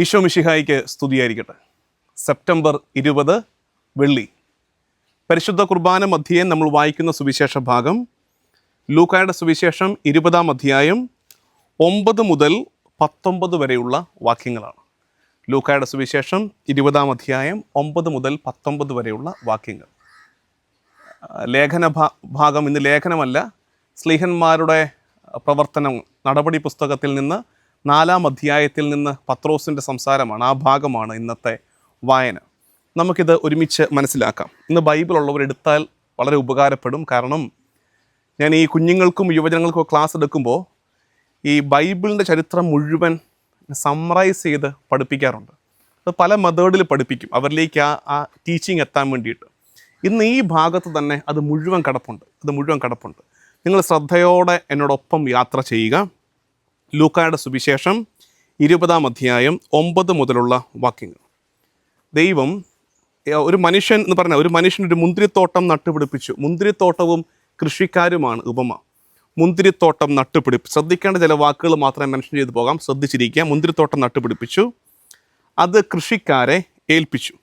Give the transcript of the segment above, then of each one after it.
ഈശോ മിഷിഹായിക്ക് സ്തുതിയായിരിക്കട്ടെ. സെപ്റ്റംബർ ഇരുപത് വെള്ളി. പരിശുദ്ധ കുർബാന മധ്യേ നമ്മൾ വായിക്കുന്ന സുവിശേഷ ഭാഗം ലൂക്കായുടെ സുവിശേഷം ഇരുപതാം അധ്യായം ഒമ്പത് മുതൽ പത്തൊമ്പത് വരെയുള്ള വാക്യങ്ങളാണ്. ലൂക്കായുടെ സുവിശേഷം ഇരുപതാം അധ്യായം ഒമ്പത് മുതൽ പത്തൊമ്പത് വരെയുള്ള വാക്യങ്ങൾ. ലേഖന ഭാഗം ഇന്ന് ലേഖനമല്ല സ്ലീഹന്മാരുടെ പ്രവർത്തനം നടപടി പുസ്തകത്തിൽ നിന്ന് നാലാം അധ്യായത്തിൽ നിന്ന് പത്രോസിന്റെ സംസാരമാണ് ആ ഭാഗമാണ് ഇന്നത്തെ വായന. നമുക്കിത് ഒരുമിച്ച് മനസ്സിലാക്കാം. ഇന്ന് ബൈബിൾ ഉള്ളവർ എടുത്താൽ വളരെ ഉപകാരപ്പെടും. കാരണം ഞാൻ ഈ കുഞ്ഞുങ്ങൾക്കും യുവജനങ്ങൾക്കും ക്ലാസ് എടുക്കുമ്പോൾ ഈ ബൈബിളിന്റെ ചരിത്രം മുഴുവൻ സമ്മറൈസ് ചെയ്ത് പഠിപ്പിക്കാറുണ്ട്. അത് പല മെത്തേഡിൽ പഠിപ്പിക്കും. അവരിലേക്ക് ആ ആ ടീച്ചിങ് എത്താൻ വേണ്ടിയിട്ട്. ഇന്ന് ഈ ഭാഗത്ത് തന്നെ അത് മുഴുവൻ കിടപ്പുണ്ട്. അത് മുഴുവൻ കിടപ്പുണ്ട്. നിങ്ങൾ ശ്രദ്ധയോടെ എന്നോടൊപ്പം യാത്ര ചെയ്യുക. ലൂക്കായുടെ സുവിശേഷം ഇരുപതാം അധ്യായം ഒമ്പത് മുതലുള്ള വാക്യങ്ങൾ. ദൈവം ഒരു മനുഷ്യൻ എന്ന് പറഞ്ഞാൽ ഒരു മനുഷ്യൻ ഒരു മുന്തിരിത്തോട്ടം നട്ടുപിടിപ്പിച്ചു. മുന്തിരിത്തോട്ടവും കൃഷിക്കാരുമാണ് ഉപമ. മുന്തിരിത്തോട്ടം നട്ടുപിടിപ്പ് ശ്രദ്ധിക്കേണ്ട ചില വാക്കുകൾ മാത്രമേ മെൻഷൻ ചെയ്തു പോകാം. ശ്രദ്ധിച്ചിരിക്കുക. മുന്തിരിത്തോട്ടം നട്ടുപിടിപ്പിച്ചു. അത് കൃഷിക്കാരെ ഏൽപ്പിച്ചു.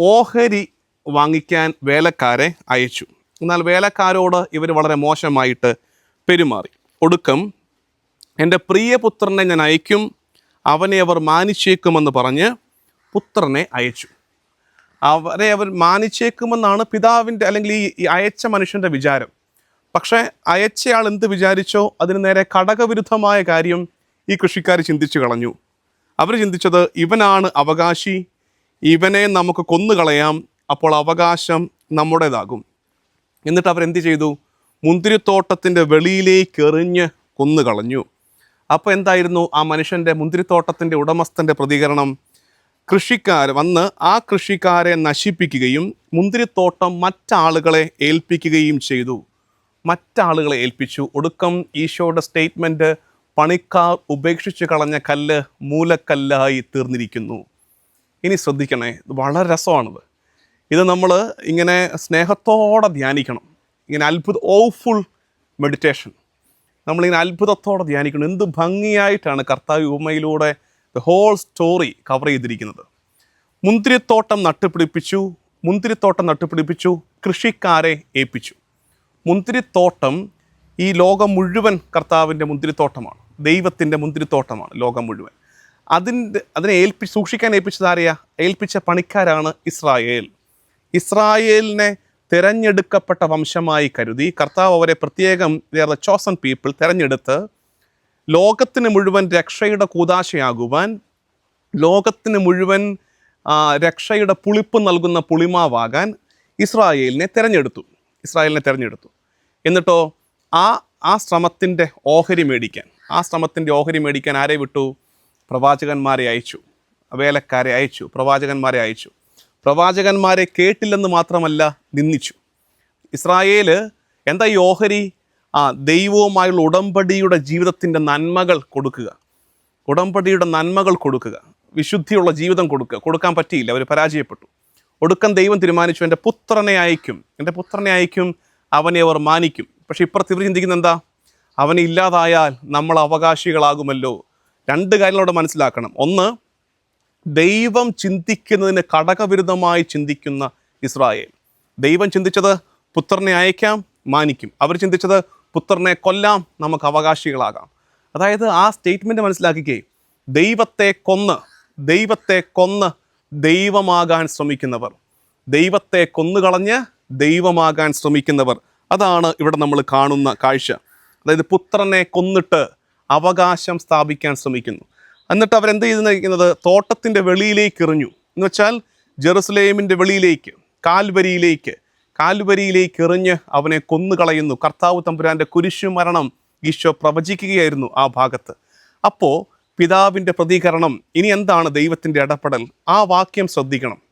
ഓഹരി വാങ്ങിക്കാൻ വേലക്കാരെ അയച്ചു. എന്നാൽ വേലക്കാരോട് ഇവർ വളരെ മോശമായിട്ട് പെരുമാറി. ഒടുക്കം എന്റെ പ്രിയപുത്രനെ ഞാൻ അയക്കും. അവനെ അവർ മാനിച്ചേക്കുമെന്ന് പറഞ്ഞ് പുത്രനെ അയച്ചു. അവരെ അവർ മാനിച്ചേക്കുമെന്നാണ് പിതാവിന്റെ അല്ലെങ്കിൽ ഈ അയച്ച മനുഷ്യന്റെ വിചാരം. പക്ഷേ അയച്ചയാൾ എന്ത് വിചാരിച്ചോ അതിന് നേരെ ഘടകവിരുദ്ധമായ കാര്യം ഈ കൃഷിക്കാർ ചിന്തിച്ചു കളഞ്ഞു. അവർ ചിന്തിച്ചത് ഇവനാണ് അവകാശി ഇവനെ നമുക്ക് കൊന്നുകളയാം അപ്പോൾ അവകാശം നമ്മുടേതാകും. എന്നിട്ട് അവരെന്ത് ചെയ്തു? മുന്തിരിത്തോട്ടത്തിന്റെ വെളിയിലേക്ക് എറിഞ്ഞ് കൊന്നുകളഞ്ഞു. അപ്പോൾ എന്തായിരുന്നു ആ മനുഷ്യന്റെ മുന്തിരിത്തോട്ടത്തിന്റെ ഉടമസ്ഥന്റെ പ്രതികരണം? കൃഷിക്കാർ വന്ന് ആ കൃഷിക്കാരെ നശിപ്പിക്കുകയും മുന്തിരിത്തോട്ടം മറ്റാളുകളെ ഏൽപ്പിക്കുകയും ചെയ്തു. മറ്റാളുകളെ ഏൽപ്പിച്ചു. ഒടുക്കം ഈശോയുടെ സ്റ്റേറ്റ്മെന്റ് പണിക്കാർ ഉപേക്ഷിച്ച് കളഞ്ഞ കല്ല് മൂലക്കല്ലായി തീർന്നിരിക്കുന്നു. ഇനി ശ്രദ്ധിക്കണേ വളരെ രസമാണിത്. ഇത് നമ്മൾ ഇങ്ങനെ സ്നേഹത്തോടെ ധ്യാനിക്കണം. ഇങ്ങനെ അത്ഭുത ഓഫുൾ മെഡിറ്റേഷൻ നമ്മളിങ്ങനെ അത്ഭുതത്തോടെ ധ്യാനിക്കണം എന്ത് ഭംഗിയായിട്ടാണ് കർത്താവ് ഉപമയിലൂടെ ദ ഹോൾ സ്റ്റോറി കവർ ചെയ്തിരിക്കുന്നത്. മുന്തിരിത്തോട്ടം നട്ടുപിടിപ്പിച്ചു മുന്തിരിത്തോട്ടം നട്ടുപിടിപ്പിച്ചു കൃഷിക്കാരെ ഏൽപ്പിച്ചു. മുന്തിരിത്തോട്ടം ഈ ലോകം മുഴുവൻ കർത്താവിന്റെ മുന്തിരിത്തോട്ടമാണ്. ദൈവത്തിന്റെ മുന്തിരിത്തോട്ടമാണ് ലോകം മുഴുവൻ. അതിന്റെ അതിനെ ഏൽപ്പി സൂക്ഷിക്കാൻ ഏൽപ്പിച്ചത് ഏൽപ്പിച്ച പണിക്കാരാണ് ഇസ്രായേൽ. ഇസ്രായേലിനെ തിരഞ്ഞെടുക്കപ്പെട്ട വംശമായി കരുതി. കർത്താവ് അവരെ പ്രത്യേകം ദർ ചോസൺ പീപ്പിൾ തിരഞ്ഞെടുത്ത് ലോകത്തിന് മുഴുവൻ രക്ഷയുടെ കൂതാശയാകുവാൻ ലോകത്തിന് മുഴുവൻ രക്ഷയുടെ പുളിപ്പ് നൽകുന്ന പുളിമാവാകാൻ ഇസ്രായേലിനെ തിരഞ്ഞെടുത്തു. ഇസ്രായേലിനെ തിരഞ്ഞെടുത്തു. എന്നിട്ടോ ആ ആ ശ്രമത്തിന്റെ ഓഹരി മേടിക്കാൻ. ആ ശ്രമത്തിന്റെ ഓഹരി മേടിക്കാൻ ആരെ വിട്ടു? പ്രവാചകന്മാരെ അയച്ചു. വേലക്കാരെ അയച്ചു. പ്രവാചകന്മാരെ അയച്ചു. പ്രവാചകന്മാരെ കേട്ടില്ലെന്ന് മാത്രമല്ല നിന്ദിച്ചു. ഇസ്രായേൽ എന്താ ഈ ഓഹരി? ആ ദൈവവുമായുള്ള ഉടമ്പടിയുടെ ജീവിതത്തിന്റെ നന്മകൾ കൊടുക്കുക. ഉടമ്പടിയുടെ നന്മകൾ കൊടുക്കുക. വിശുദ്ധിയുള്ള ജീവിതം കൊടുക്കുക. കൊടുക്കാൻ പറ്റിയില്ല. അവർ പരാജയപ്പെട്ടു. ഒടുക്കം ദൈവം തീരുമാനിച്ചു എന്റെ പുത്രനെ അയക്കും എന്റെ പുത്രനെ അയക്കും അവനെ അവർ മാനിക്കും. പക്ഷെ ഇപ്പുറത്ത് ഇവർ ചിന്തിക്കുന്ന എന്താ? അവനെ ഇല്ലാതായാൽ നമ്മൾ അവകാശികളാകുമല്ലോ. രണ്ട് കാര്യങ്ങളോട് മനസ്സിലാക്കണം. ഒന്ന് ദൈവം ചിന്തിക്കുന്നതിന് ഘടകവിരുദ്ധമായി ചിന്തിക്കുന്ന ഇസ്രായേൽ. ദൈവം ചിന്തിച്ചത് പുത്രനെ അയക്കാം മാനിക്കും. അവർ ചിന്തിച്ചത് പുത്രനെ കൊല്ലാം നമുക്ക് അവകാശികളാകാം. അതായത് ആ സ്റ്റേറ്റ്മെന്റ് മനസ്സിലാക്കിക്കേ ദൈവത്തെ കൊന്ന് ദൈവത്തെ കൊന്ന് ദൈവമാകാൻ ശ്രമിക്കുന്നവർ. ദൈവത്തെ കൊന്നുകളഞ്ഞ് ദൈവമാകാൻ ശ്രമിക്കുന്നവർ. അതാണ് ഇവിടെ നമ്മൾ കാണുന്ന കാഴ്ച. അതായത് പുത്രനെ കൊന്നിട്ട് അവകാശം സ്ഥാപിക്കാൻ ശ്രമിക്കുന്നു. എന്നിട്ട് അവരെന്ത് ചെയ്തിരിക്കുന്നത് തോട്ടത്തിന്റെ വെളിയിലേക്ക് എറിഞ്ഞു. എന്ന് വെച്ചാൽ ജെറുസലേമിന്റെ വെളിയിലേക്ക് കാൽവരിയിലേക്ക് കാൽവരിയിലേക്ക് എറിഞ്ഞ് അവനെ കൊന്നുകളയുന്നു. കർത്താവ് തമ്പുരാന്റെ കുരിശു മരണം ഈശോ പ്രവചിക്കുകയായിരുന്നു ആ ഭാഗത്ത്. അപ്പോൾ പിതാവിന്റെ പ്രതികരണം ഇനി എന്താണ് ദൈവത്തിന്റെ ഇടപെടൽ? ആ വാക്യം ശ്രദ്ധിക്കണം.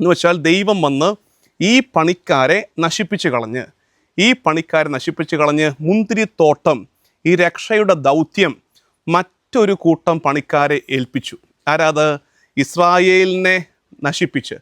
എന്ന് വെച്ചാൽ ദൈവം വന്ന് ഈ പണിക്കാരെ നശിപ്പിച്ച് കളഞ്ഞ് ഈ പണിക്കാരെ നശിപ്പിച്ച് കളഞ്ഞ് മുന്തിരിത്തോട്ടം ഈ രക്ഷയുടെ ദൗത്യം മറ്റൊരു കൂട്ടം പണിക്കാരെ ഏൽപ്പിച്ചു. ആരാത്? ഇസ്രായേലിനെ നശിപ്പിച്ച്.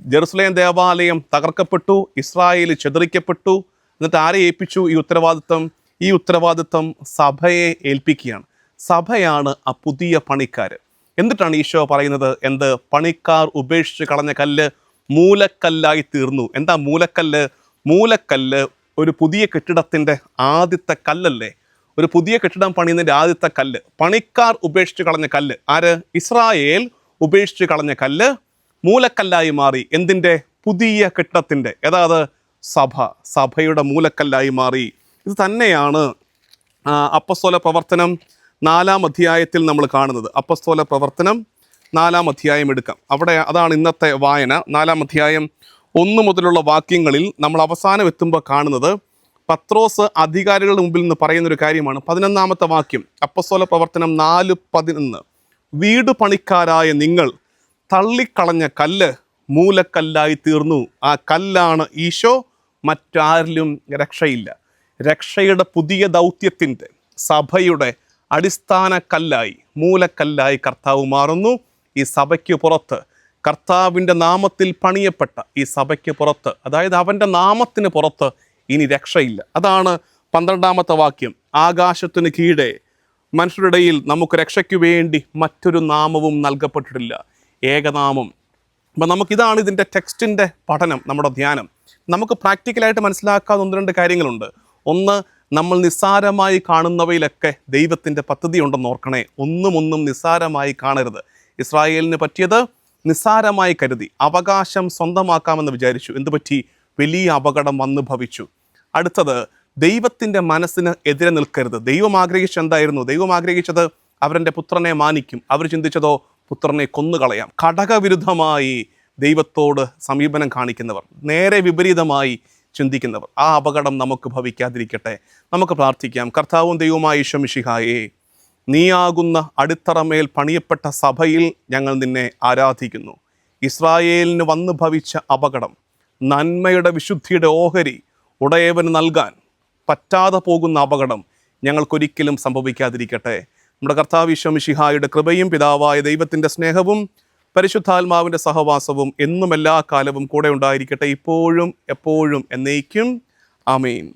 ജെറുസലേം ദേവാലയം തകർക്കപ്പെട്ടു ഇസ്രായേൽ ചെതറിക്കപ്പെട്ടു. എന്നിട്ട് ആരെ ഏൽപ്പിച്ചു ഈ ഉത്തരവാദിത്വം? ഈ ഉത്തരവാദിത്വം സഭയെ ഏൽപ്പിക്കുകയാണ്. സഭയാണ് ആ പുതിയ പണിക്കാർ എന്നിട്ടാണ് ഈശോ പറയുന്നത് എന്ത്? പണിക്കാർ ഉപേക്ഷിച്ച് കളഞ്ഞ കല്ല് മൂലക്കല്ലായി തീർന്നു. എന്താ മൂലക്കല്ല്? മൂലക്കല്ല് ഒരു പുതിയ കെട്ടിടത്തിന്റെ ആദ്യത്തെ കല്ലല്ലേ? ഒരു പുതിയ കെട്ടിടം പണിയുന്നതിന്റെ ആദ്യത്തെ കല്ല്. പണിക്കാർ ഉപേക്ഷിച്ച് കളഞ്ഞ കല്ല്. ആര്? ഇസ്രായേൽ ഉപേക്ഷിച്ച് കളഞ്ഞ കല്ല്. മൂലക്കല്ലായി മാറി. എന്തിന്റെ പുതിയ കെട്ടിടത്തിന്റെ ഏതാത് സഭ. സഭയുടെ മൂലക്കല്ലായി മാറി. ഇത് തന്നെയാണ് അപ്പസ്തോല പ്രവർത്തനം നാലാം അധ്യായത്തിൽ നമ്മൾ കാണുന്നത്. അപ്പസ്തോല പ്രവർത്തനം നാലാം അധ്യായം എടുക്കാം. അവിടെ അതാണ് ഇന്നത്തെ വായന. നാലാം അധ്യായം ഒന്ന് മുതലുള്ള വാക്യങ്ങളിൽ നമ്മൾ അവസാനം എത്തുമ്പോൾ കാണുന്നത് പത്രോസ് അധികാരികളുടെ മുമ്പിൽ നിന്ന് പറയുന്ന ഒരു കാര്യമാണ്. പതിനൊന്നാമത്തെ വാക്യം. അപ്പസ്വല പ്രവർത്തനം നാല് പതിനൊന്ന്. വീട് പണിക്കാരായ നിങ്ങൾ തള്ളിക്കളഞ്ഞ കല്ല് മൂലക്കല്ലായി തീർന്നു. ആ കല്ലാണ് ഈശോ മറ്റാരിലും രക്ഷയില്ല. രക്ഷയുടെ പുതിയ ദൗത്യത്തിന്റെ സഭയുടെ അടിസ്ഥാന കല്ലായി മൂലക്കല്ലായി കർത്താവ് മാറുന്നു. ഈ സഭയ്ക്ക് പുറത്ത് കർത്താവിന്റെ നാമത്തിൽ പണിയപ്പെട്ട ഈ സഭയ്ക്ക് പുറത്ത് അതായത് അവന്റെ നാമത്തിന് പുറത്ത് ഇനി രക്ഷയില്ല. അതാണ് പന്ത്രണ്ടാമത്തെ വാക്യം. ആകാശത്തിന് കീഴെ മനുഷ്യരുടെ ഇടയിൽ നമുക്ക് രക്ഷയ്ക്ക് വേണ്ടി മറ്റൊരു നാമവും നൽകപ്പെട്ടിട്ടില്ല. ഏകനാമം. അപ്പം നമുക്കിതാണ് ഇതിന്റെ ടെക്സ്റ്റിന്റെ പഠനം നമ്മുടെ ധ്യാനം. നമുക്ക് പ്രാക്ടിക്കലായിട്ട് മനസ്സിലാക്കാൻ ഒന്ന് രണ്ട് കാര്യങ്ങളുണ്ട്. ഒന്ന് നമ്മൾ നിസ്സാരമായി കാണുന്നവയിലൊക്കെ ദൈവത്തിന്റെ പദ്ധതി ഉണ്ടെന്ന് ഓർക്കണേ. ഒന്നും ഒന്നും നിസ്സാരമായി കാണരുത്. ഇസ്രായേലിന് പറ്റിയത് നിസ്സാരമായി കരുതി. അവകാശം സ്വന്തമാക്കാമെന്ന് വിചാരിച്ചു. എന്ത് പറ്റി? വലിയ അപകടം വന്നു ഭവിച്ചു. അടുത്തത് ദൈവത്തിന്റെ മനസ്സിന് എതിരെ നിൽക്കരുത്. ദൈവം ആഗ്രഹിച്ചത് എന്തായിരുന്നു? ദൈവം ആഗ്രഹിച്ചത് അവരെന്റെ പുത്രനെ മാനിക്കും. അവർ ചിന്തിച്ചതോ പുത്രനെ കൊന്നുകളയാം. ഘടകവിരുദ്ധമായി ദൈവത്തോട് സമീപനം കാണിക്കുന്നവർ നേരെ വിപരീതമായി ചിന്തിക്കുന്നവർ. ആ അപകടം നമുക്ക് ഭവിക്കാതിരിക്കട്ടെ. നമുക്ക് പ്രാർത്ഥിക്കാം. കർത്താവും ദൈവമായ ഈശ്വമിഷിഹായേ നീയാകുന്ന അടിത്തറമേൽ പണിയപ്പെട്ട സഭയിൽ ഞങ്ങൾ നിന്നെ ആരാധിക്കുന്നു. ഇസ്രായേലിന് വന്നു ഭവിച്ച അപകടം നന്മയുടെ വിശുദ്ധിയുടെ ഓഹരി ഉടയവന് നൽകാൻ പറ്റാതെ പോകുന്ന അപകടം ഞങ്ങൾക്കൊരിക്കലും സംഭവിക്കാതിരിക്കട്ടെ. നമ്മുടെ കർത്താവ് ഈശ്വമിഷിഹായുടെ കൃപയും പിതാവായ ദൈവത്തിന്റെ സ്നേഹവും പരിശുദ്ധാത്മാവിന്റെ സഹവാസവും എന്നും എല്ലാ കാലവും കൂടെ ഉണ്ടായിരിക്കട്ടെ. ഇപ്പോഴും എപ്പോഴും എന്നേക്കും. ആമേൻ.